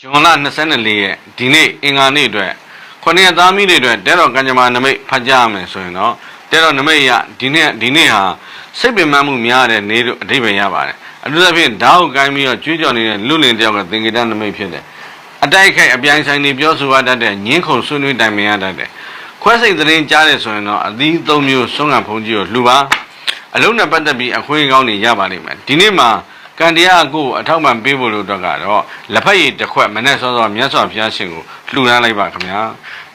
ဇွန်လ24ရက်ဒီနေ့အင်္ဂါနေ့အတွက်ခုနှစ်ရက်သားမိတွေအတွက်တဲတော်ကံကြမ္မာနမိတ်ဖတ်ကြရမယ်ဆိုရင်တော့တဲတော်နမိတ်ရဒီနေ့ဒီနေ့ဟာစိတ်ပင်ပန်းမှုများတဲ့နေ့တို့အဓိပ္ပာယ်ရပါတယ်အထူးသဖြင့်ဓာတ်ကိုကိုင်းပြီးတော့ကြွေးကြော်နေတဲ့လူလင်တယောက်ကသင်္ကေတနမိတ်ဖြစ်တယ်အတိုက်ခိုက်အပြိုင်ဆိုင်တွေပြောဆိုရတတ်တဲ့ညင်းခုန်ဆွေးနွေးတိုင်ပင်ရတတ်တယ်ခွဲစိတ်သတင်းကြားတယ်ဆိုရင်တော့အသီးသုံးမျိုးဆုံးကဖုံးကြီးကိုလှူပါ အလုံးနဲ့ပတ်သက်ပြီးအခွင့်အကောင်းတွေရပါလိမ့်မယ်ဒီနေ့မှာကံတရားအကိုအထောက်ပံ့ပေးဖို့လို့အတွက်ကတော့လက်ဖက်ရည်တစ်ခွက်မနဲ့စောစောမြတ်စွာဘုရားရှင်ကိုလှူဒန်းလိုက်ပါခင်ဗျာ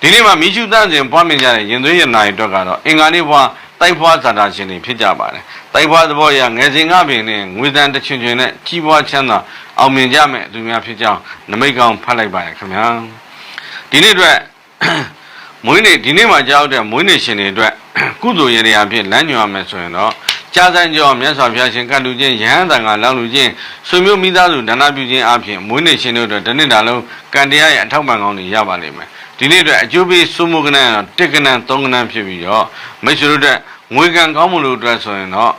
ဒီနေ့မှာမိရှုသန့်စဉ်ပွားမြင်ကြတဲ့ရင်သွေးရနာရီအတွက်ကတော့အင်္ဂါနေ့ဘွားတိုက်ဖွားဇာတာရှင်တွေဖြစ်ကြပါတယ်တိုက်ဖွားသဘောအရငယ်စဉ်ကပင်နဲ့ငွေတန်တစ်ချွင်ချွင်နဲ့ကြီးပွားချမ်းသာအောင်မြင်ကြမဲ့သူများဖြစ်ကြောင်းနမိတ်ကောင်းဖတ်လိုက်ပါရခင်ဗျာဒီနေ့အတွက်မွေးနေ့ဒီနေ့မှာကြောက်တဲ့မွေးနေ့ရှင်တွေအတွက်ကုသိုလ်ရေတွေအဖြစ်လမ်းညွှန်ရမယ်ဆိုရင်တော့ ကြာစံကျော်မြတ်စွာဘုရားရှင်ကတ်လူချင်းယဟန်တန်ကလောင်းလူချင်းဆွေမျိုးမိသားစုဒါနပြုခြင်းအဖြစ်မွေးနေ့ရှင်တို့အတွက်တစ်နှစ်တာလုံးကံတရားရဲ့အထောက်ပံ့ကောင်းတွေရပါလိမ့်မယ်ဒီနေ့အတွက်အကျိုးပေးစုမှုကနန်းတော့တစ်ကနန်းသုံးကနန်းဖြစ်ပြီးတော့မိတ်ဆွေတို့အတွက်ငွေကံကောင်းမှုလို့အတွက်ဆိုရင်တော့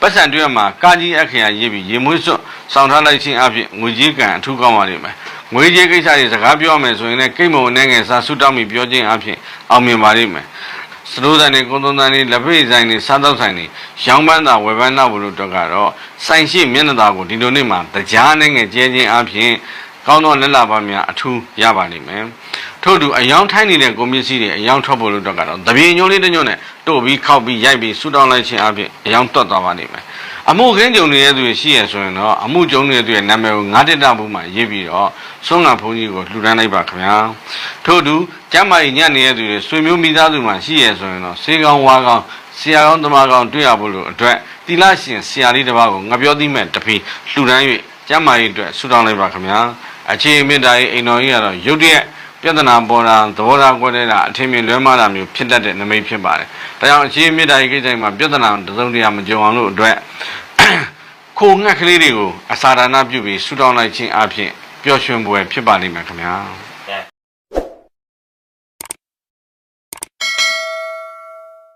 ပတ်စံတွဲမှာကာကြီးအခရာရေးပြီးရေမွေးစွတ်ဆောင်ထားလိုက်ခြင်းအဖြစ်ငွေကြီးကံအထူးကောင်းပါလိမ့်မယ်ငွေကြီးကိစ္စတွေစကားပြောမယ်ဆိုရင်လည်းကိတ်မုံအနေငယ်စာဆုတောင်းပြီးပြောခြင်းအဖြစ်အောင်မြင်ပါလိမ့်မယ် စတိုးဆိုင်တွေကုန်းသွန်းဆိုင်တွေလက်ဖေးဆိုင်တွေစားသောက်ဆိုင်တွေရောင်းပန်းတာဝယ်ပန်းတာဘလို့တော့ကတော့ဆိုင်ရှိမျက်နှာသာကိုဒီလိုနေ့မှာတရားနဲ့ငယ်ကျဲခြင်းအဖြစ်ကောင်းသောလက်လာပါများအထူးရပါလိမ့်မယ်ထို့သူအယောင်ထိုင်းနေတဲ့ကုန်ပစ္စည်းတွေအယောင်ထွက်ဖို့လို့တော့ကတော့တပြေညိုးလေးတစ်ညို့နဲ့တို့ပြီးခောက်ပြီးရိုက်ပြီးဆူတောင်းလိုက်ခြင်းအဖြစ်အယောင်တွတ်သွားပါလိမ့်မယ် အမှုခင်းကြုံနေတဲ့သူရှိရဆိုရင်တော့အမှုကြုံနေတဲ့သူရဲ့နာမည်ကိုငါးတက်တာဘူးမှရေးပြီးတော့ဆုံးကဘုန်းကြီးကိုလှူဒန်းလိုက်ပါခင်ဗျာထို့သူကျမ်းမာရေးညံ့နေတဲ့သူတွေဆွေမျိုးမိသားစုမှရှိရဆိုရင်တော့စေကောင်းဝါကောင်းဆရာကောင်းတမကောင်းတွေ့ရဖို့လို့အတွက်တိလရှင်ဆရာလေးတစ်ပါးကိုငါပြောသိမဲ့တပီလှူဒန်း၍ကျမ်းမာရေးအတွက်ဆူတောင်းလိုက်ပါခင်ဗျာအခြေမေတ္တာရေးအိမ်တော်ကြီးကတော့ရုတ်တရက် ပြဿနာပေါ်တာသဘောထားကွဲနေတာအထင်မြင်လွဲမှားတာမျိုးဖြစ်တတ်တဲ့နမိတ်ဖြစ်ပါတယ်။ဒါကြောင့်အခြေမေတ္တာရေးကိစ္စမှာပြဿနာတစ်စုံတစ်ရာမကြုံအောင်လို့အတွက်ခိုငှက်ကလေးတွေကိုအစာဒါနပြုပြီးဆူတောင်းလိုက်ခြင်းအပြင်ပျော်ရွှင်ပွဲဖြစ်ပါလိမ့်မယ်ခင်ဗျာ။